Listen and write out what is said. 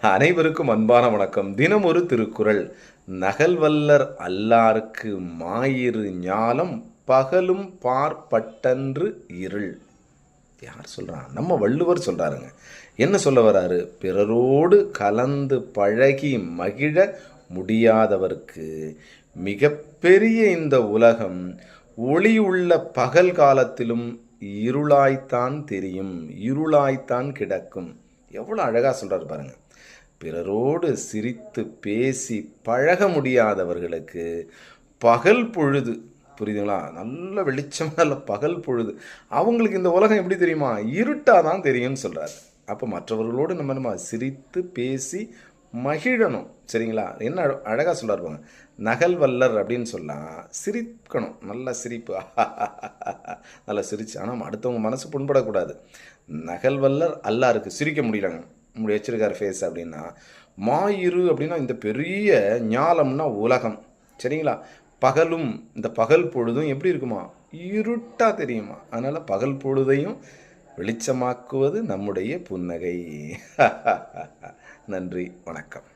அனைவருக்கும் அன்பான வணக்கம். தினம் ஒரு திருக்குறள். நகல்வல்லர் அல்லாருக்கு மாயிறு ஞாலம் பகலும் பார்ப்பட்டன்று இருள். யார் சொல்கிறான் நம்ம வள்ளுவர் சொல்றாருங்க. என்ன சொல்ல வராரு? பிறரோடு கலந்து பழகி மகிழ முடியாதவர்க்கு மிகப்பெரிய இந்த உலகம் ஒளி உள்ள பகல் காலத்திலும் இருளாய்த்தான் தெரியும் இருளாய்த்தான் கிடக்கும். எவ்வளோ அழகாக சொல்கிறார் பாருங்கள் பிறரோடு சிரித்து பேசி பழக முடியாதவர்களுக்கு பகல் பொழுது புரியுதுங்களா? நல்ல வெளிச்சமாக இல்லை பகல் பொழுது. அவங்களுக்கு இந்த உலகம் எப்படி தெரியுமா? இருட்டாக தான் தெரியும்னு சொல்கிறாரு அப்போ மற்றவர்களோடு நம்ம நம்ம சிரித்து பேசி மகிழணும். சரிங்களா? என்ன அழகாக சொல்கிறார் பாருங்க. நகல் வல்லர் அப்படின்னு சொல்லலாம் சிரிக்கணும். நல்ல சிரிப்பு. நல்லா சிரிச்சு. ஆனால் அடுத்தவங்க மனசு புண்படக்கூடாது. நகல் வல்லர் அல்லாருக்கு சிரிக்க முடியலங்க. இப்படி வச்சிருக்கார் ஃபேஸ் அப்படின்னா. மாயிரு அப்படின்னா இந்த பெரிய ஞாலம்னா உலகம். சரிங்களா? பகலும் இந்த பகல் பொழுதும் எப்படி இருக்குமா? இருட்டாக தெரியுமா? அதனால் பகல் பொழுதையும் வெளிச்சமாக்குவது நம்முடைய புன்னகை. நன்றி வணக்கம்.